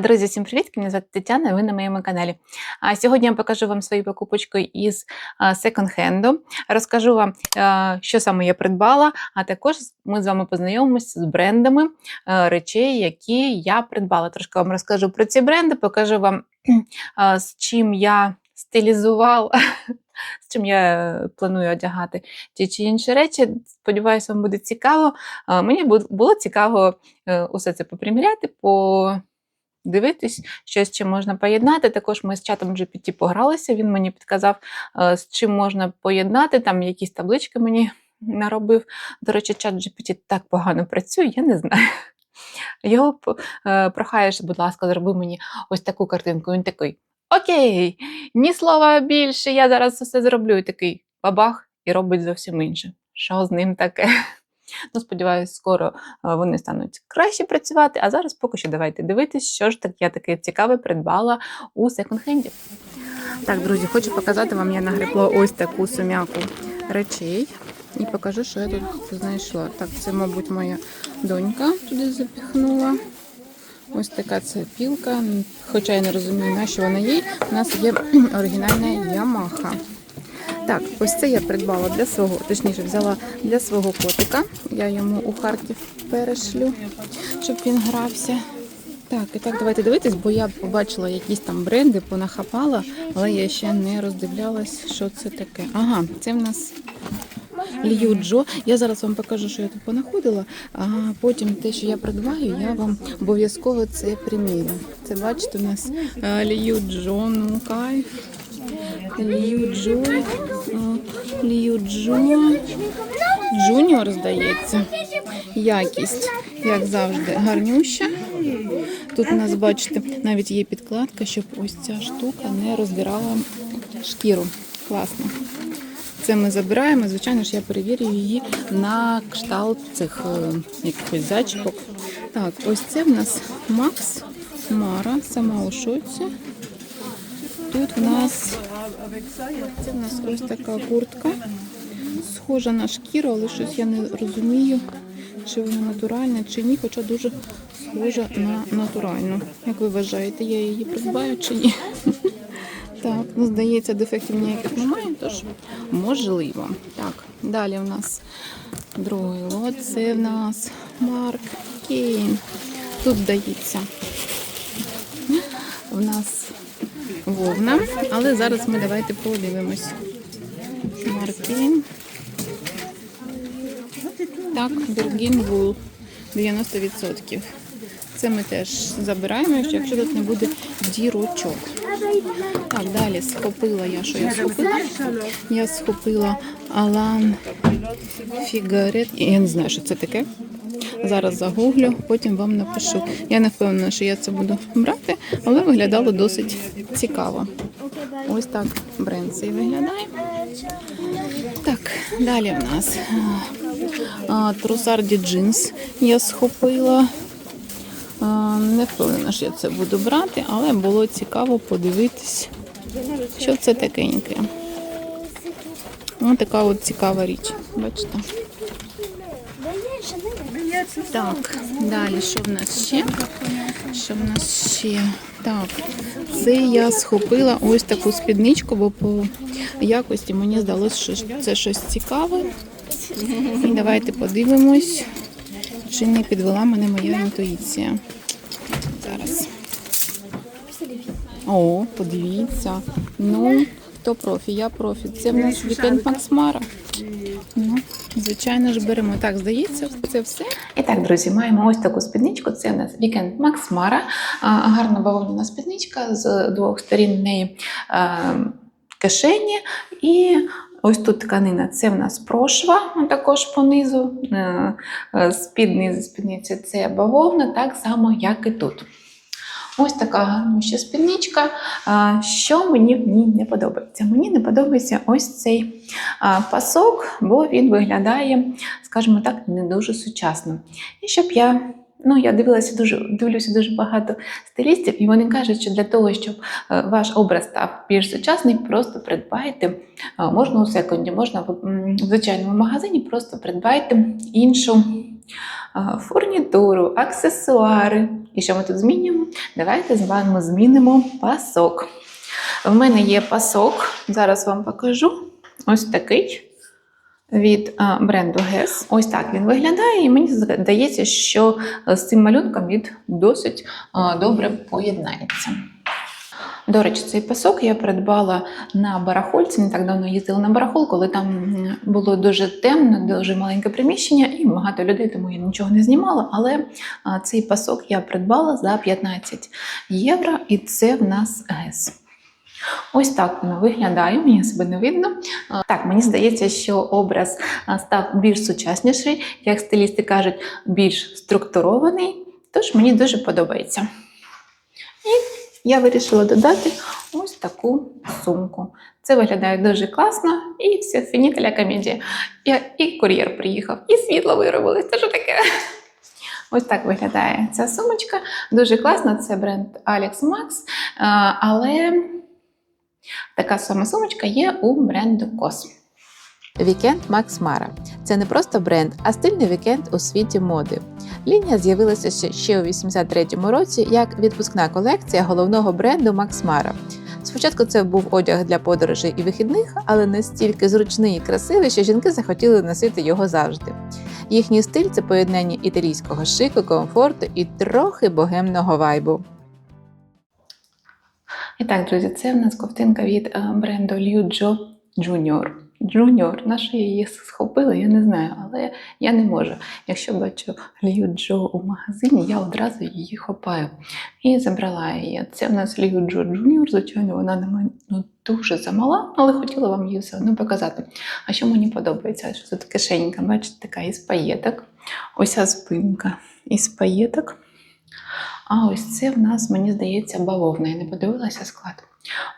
Друзі, всім привіт! Мене звати Тетяна, і ви на моєму каналі. А сьогодні я покажу вам свою покупочку із секонд-хенду. Розкажу вам, що саме я придбала, а також ми з вами познайомимося з брендами речей, які я придбала. Трошки вам розкажу про ці бренди, покажу вам, з чим я стилізувала. З чим я планую одягати ті чи інші речі. Сподіваюся, вам буде цікаво. Мені було цікаво е, усе це поприміряти, подивитись, що з чим можна поєднати. Також ми з чатом GPT погралися, він мені підказав, е, з чим можна поєднати, там якісь таблички мені наробив. До речі, чат GPT так погано працює, я не знаю. Його е, прохаєш, будь ласка, зроби мені ось таку картинку. Він такий: Окей, ні слова більше, я зараз все зроблю. І такий бабах, і робить зовсім інше. Що з ним таке? Ну, сподіваюсь, скоро е, вони стануть краще працювати. А зараз поки що давайте дивитись, що ж так я таке цікаве придбала у секонд-хенді. Так, друзі, хочу показати вам, я нагребла ось таку сум'яку речей. І покажу, що я тут знайшла. Так, це, мабуть, моя донька туди запіхнула. Ось така це пілка. Хоча я не розумію, на що вона їй. У нас є оригінальна Ямаха. Так, ось це я придбала для свого, точніше, взяла для свого котика. Я йому у Харків перешлю, щоб він грався. Так, і так, давайте дивитись, бо я побачила якісь там бренди, понахапала, але я ще не роздивлялась, що це таке. Ага, це в нас Льюджо. Я зараз вам покажу, що я тут понаходила, а потім те, що я придбаю, я вам обов'язково це примірю. Це бачите, у нас е, Льюджо, ну кайф. Льюджо, е, Льюджо, Джуніор, здається. Якість, як завжди, гарнюща. Тут у нас, бачите, навіть є підкладка, щоб ось ця штука не роздирала шкіру. Класно. Це ми забираємо. Звичайно ж, я перевірю її на кшталт цих е, якихось зачіпок. Так, ось це в нас Макс Мара, сама у шоці. Тут в нас це в нас ось така куртка. Схожа на шкіру, але щось я не розумію, чи вона натуральна, чи ні, хоча дуже схожа на натуральну. Як ви вважаєте, я її придбаю чи ні? Так, ну здається, дефектів ніяких немає, тож можливо. Так, далі в нас другий лот. Це в нас Марк Кейн. Тут здається. В нас вовна, але зараз ми давайте подивимось. Марк Кейн. Так, Бергін Вул 90%. Це ми теж забираємо, якщо тут не буде дірочок. Так, далі схопила я, що я схопила? Я схопила Алан Фігарет. Я не знаю, що це таке. Зараз загуглю, потім вам напишу. Я не впевнена, що я це буду брати, але виглядало досить цікаво. Ось так бренд цей виглядає. Так, далі в нас трусарді джинс я схопила. А, Не впевнена, що я це буду брати, але було цікаво подивитись, що це такеньке. Ось така от цікава річ. Бачите? Так, далі що в нас ще? Що в нас ще? Так, це я схопила ось таку спідничку, бо по якості мені здалося, що це щось цікаве. І давайте подивимось, чи не підвела мене моя інтуїція. Зараз. О, подивіться. Ну, хто профі? Я профі. Це в нас вікенд Максмара. Ну, звичайно ж, беремо. Так, здається, це все. І так, друзі, маємо ось таку спідничку. Це у нас вікенд Макс Мара. А, Гарна бавовняна спідничка з двох сторін неї кишені. І ось тут тканина. Це в нас прошва, також понизу. Е, е, Спідниці спідниці це бавовна, так само, як і тут. Ось така гарнюща спідничка. Що мені в ній не подобається? Мені не подобається ось цей пасок, бо він виглядає, скажімо так, не дуже сучасно. І щоб я Ну, я дивилася дуже, дивлюся дуже багато стилістів, і вони кажуть, що для того, щоб е, ваш образ став більш сучасний, просто придбайте, е, можна у секунді, можна в звичайному магазині, просто придбайте іншу е, фурнітуру, аксесуари. І що ми тут змінюємо? Давайте з вами змінимо пасок. В мене є пасок, зараз вам покажу. Ось такий від бренду Guess. Ось так він виглядає, і мені здається, що е, з цим малюнком він досить добре поєднається. До речі, цей пасок я придбала на барахольці. Не так давно їздила на барахол, коли там було дуже темно, дуже маленьке приміщення і багато людей, тому я нічого не знімала. Але цей пасок я придбала за 15 євро, і це в нас Guess. Ось так воно виглядає, мені себе не видно. Так, мені здається, що образ став більш сучасніший, як стилісти кажуть, більш структурований. Тож мені дуже подобається. І я вирішила додати ось таку сумку. Це виглядає дуже класно, і все, фінітеля комедія. І, і кур'єр приїхав, і світло виробилось. Це що таке? Ось так виглядає ця сумочка. Дуже класно, це бренд Alex Max, але така сама сумочка є у бренду COS. Вікенд Макс Мара це не просто бренд, а стильний вікенд у світі моди. Лінія з'явилася ще- у 83-му році як відпускна колекція головного бренду Макс Мара. Спочатку це був одяг для подорожей і вихідних, але настільки зручний і красивий, що жінки захотіли носити його завжди. Їхній стиль це поєднання італійського шику, комфорту і трохи богемного вайбу. І так, друзі, це в нас ковтинка від е, бренду Liu Jo Junior. Junior. На що її схопила, я не знаю, але я не можу. Якщо бачу Liu Jo у магазині, я одразу її хопаю. І забрала її. Це в нас Liu Jo Junior, звичайно, вона на мене ну, дуже замала, але хотіла вам її все одно показати. А що мені подобається? Що тут кишенька, бачите, така із паєток. Ось ця спинка із паєток. А ось це в нас, мені здається, бавовна. Я не подивилася склад.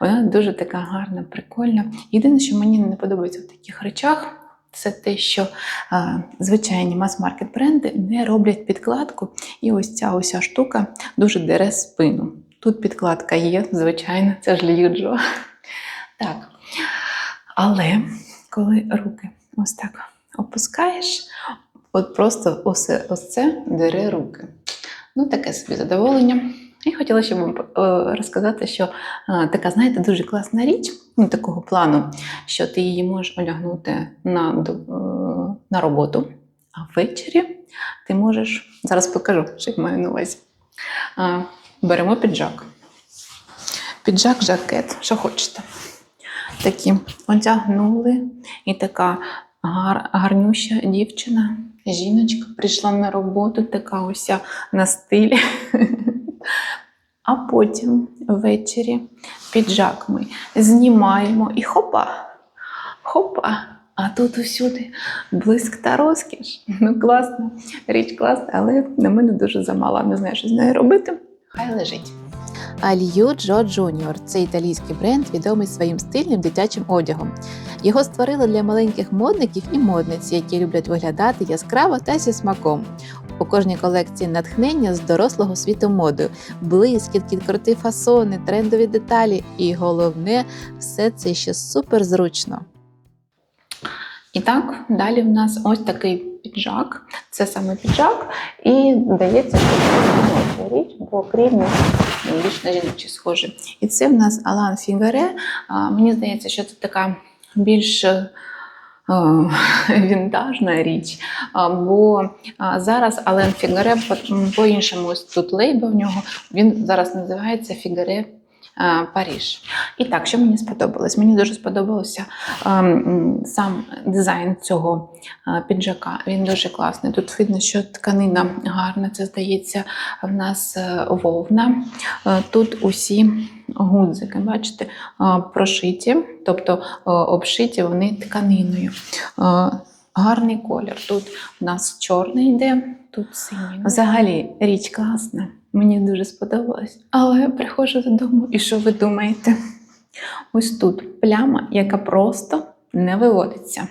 Вона дуже така гарна, прикольна. Єдине, що мені не подобається в таких речах, це те, що а, звичайні мас-маркет бренди не роблять підкладку, і ось ця ця штука дуже дере спину. Тут підкладка є, звичайно, це ж Льюджо. Так. Але коли руки ось так опускаєш, от просто ось, ось це дере руки. Ну, таке собі задоволення. І хотіла ще вам е, розказати, що е, така, знаєте, дуже класна річ ну, такого плану, що ти її можеш одягнути на, е, на роботу, а ввечері ти можеш. Зараз покажу, що я маю на увазі. Беремо піджак. Піджак, жакет, що хочете. Такі одягнули, і така гар, гарнюща дівчина, жіночка прийшла на роботу, така уся на стилі. А потім ввечері піджак ми знімаємо і хопа, хопа. А тут усюди блиск та розкіш. Ну, класно, річ класна, але на мене дуже замала. Не знаю, що з нею робити. Хай лежить. Алью Джо Джуніор це італійський бренд, відомий своїм стильним дитячим одягом. Його створили для маленьких модників і модниць, які люблять виглядати яскраво та зі смаком. У кожній колекції натхнення з дорослого світу моди, блискітки, круті фасони, трендові деталі, і головне, все це ще супер зручно. І так, далі в нас ось такий піджак. Це саме піджак. І це жіноча річ, бо крім більш на жіночі схожі. І це в нас Алан Фігаре. Мені здається, що це така більш е, вінтажна річ. Бо зараз Ален Фігаре по-іншому ось тут лейба в нього. Він зараз називається Фігаре. А, Паріж. І так, що мені сподобалось? Мені дуже сподобався ем, сам дизайн цього е, піджака. Він дуже класний. Тут видно, що тканина гарна, це здається, в нас е, вовна. Е, Тут усі гудзики, бачите, е, прошиті, тобто е, обшиті вони тканиною. Е, Гарний колір. Тут у нас чорний йде, тут синій. Взагалі річ класна. Мені дуже сподобалось. Але я приходжу додому, і що ви думаєте? Ось тут пляма, яка просто не виводиться.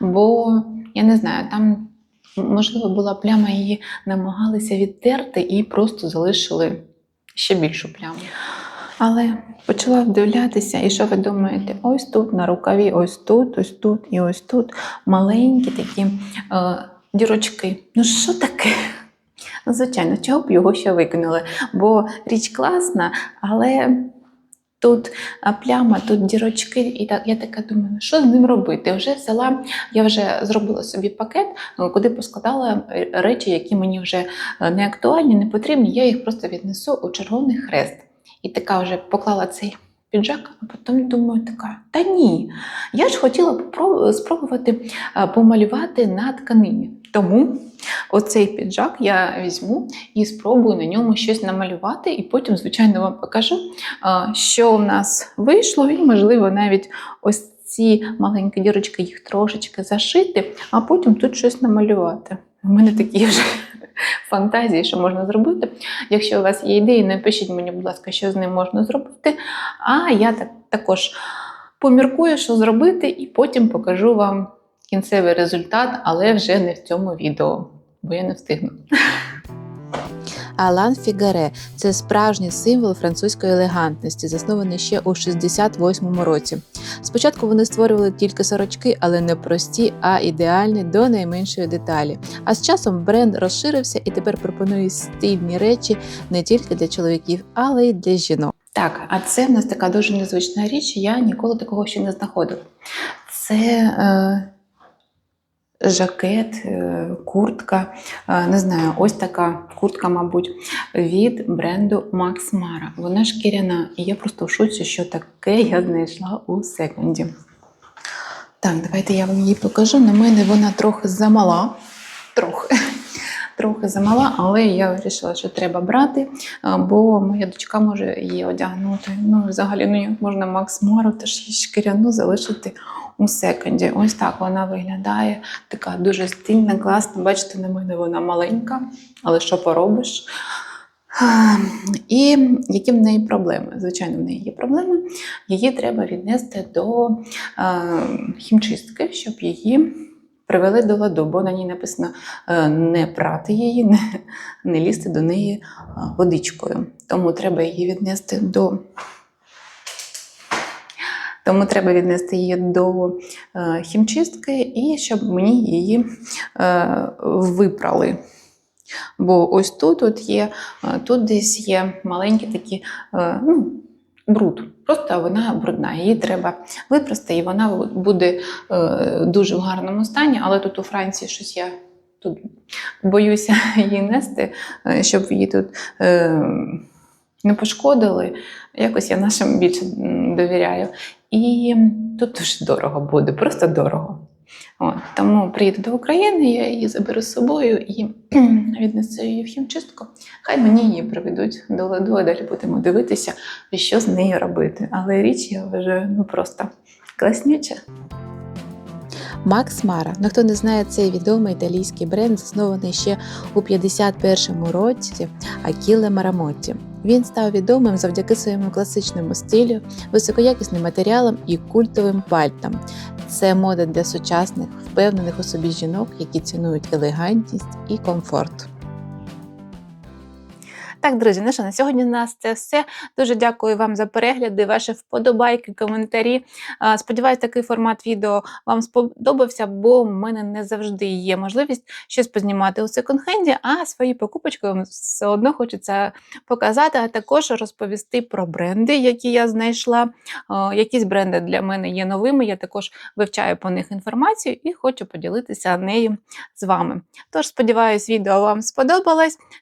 Бо я не знаю, там Можливо, була пляма, її намагалися відтерти і просто залишили ще більшу пляму. Але почала вдивлятися, і що ви думаєте? Ось тут на рукаві, ось тут, ось тут і ось тут маленькі такі е, дірочки. Ну що таке? Ну, звичайно, чого б його ще викинули? Бо річ класна, але тут пляма, тут дірочки, і так я така думаю, «Ну, що з ним робити? Вже взяла, я вже зробила собі пакет, е, куди поскладала е, речі, які мені вже е, не актуальні, не потрібні. Я їх просто віднесу у червоний хрест. І така вже поклала цей піджак, а потім думаю, така, та ні, я ж хотіла спробувати е, помалювати на тканині. Тому оцей піджак я візьму і спробую на ньому щось намалювати, і потім, звичайно, вам покажу, е, що у нас вийшло, і, можливо, навіть ось ці маленькі дірочки їх трошечки зашити, а потім тут щось намалювати. У мене такі вже фантазії, що можна зробити. Якщо у вас є ідеї, напишіть мені, будь ласка, що з ним можна зробити. А я так, також поміркую, що зробити, і потім покажу вам кінцевий результат, але вже не в цьому відео, бо я не встигну. Алан Фігаре це справжній символ французької елегантності, заснований ще у 68-му році. Спочатку вони створювали тільки сорочки, але не прості, а ідеальні до найменшої деталі. А з часом бренд розширився і тепер пропонує стильні речі не тільки для чоловіків, але й для жінок. Так, а це в нас така дуже незвична річ, я ніколи такого ще не знаходила. Це е, жакет, е, куртка, е, не знаю, ось така куртка, мабуть, від бренду Max Mara. Вона шкіряна, і я просто в шоці, що таке я знайшла у секонді. Так, давайте я вам її покажу. На мене вона трохи замала. Трохи. Трохи замала, але я вирішила, що треба брати, бо моя дочка може її одягнути. Ну, взагалі, ну як можна Макс Мару теж шкіряну залишити у секонді. Ось так вона виглядає. Така дуже стильна, класна. Бачите, на мене вона маленька, але що поробиш? І які в неї проблеми? Звичайно, в неї є проблеми. Її треба віднести до е, хімчистки, щоб її привели до ладу, бо на ній написано е, не прати її, не, не лізти до неї водичкою. Тому треба її віднести до. Тому треба віднести її до е, хімчистки і щоб мені її е, випрали. Бо ось тут от є, е, тут десь є маленькі такі ну, бруд. Просто вона брудна. Її треба випрасти, і вона буде дуже в гарному стані. Але тут у Франції щось я тут боюся її нести, щоб її тут не пошкодили. Якось я нашим більше довіряю. І тут дуже дорого буде, просто дорого. От, тому приїду до України, я її заберу з собою і віднесу її в хімчистку. Хай мені її приведуть до ладу, а далі будемо дивитися, що з нею робити. Але річ я вважаю ну просто класнюча. Макс Мара. Ну хто не знає, цей відомий італійський бренд, заснований ще у 51-му році Акіле Марамотті. Він став відомим завдяки своєму класичному стилю, високоякісним матеріалам і культовим пальтам. Це мода для сучасних, впевнених у собі жінок, які цінують елегантність і комфорт. Так, друзі, ну що, на сьогодні у нас це все. Дуже дякую вам за перегляди, ваші вподобайки, коментарі. Сподіваюсь, такий формат відео вам сподобався, бо в мене не завжди є можливість щось познімати у секонд-хенді, а свої покупочки вам все одно хочеться показати, а також розповісти про бренди, які я знайшла. Якісь бренди для мене є новими. Я також вивчаю по них інформацію і хочу поділитися нею з вами. Тож, сподіваюсь, відео вам сподобалось.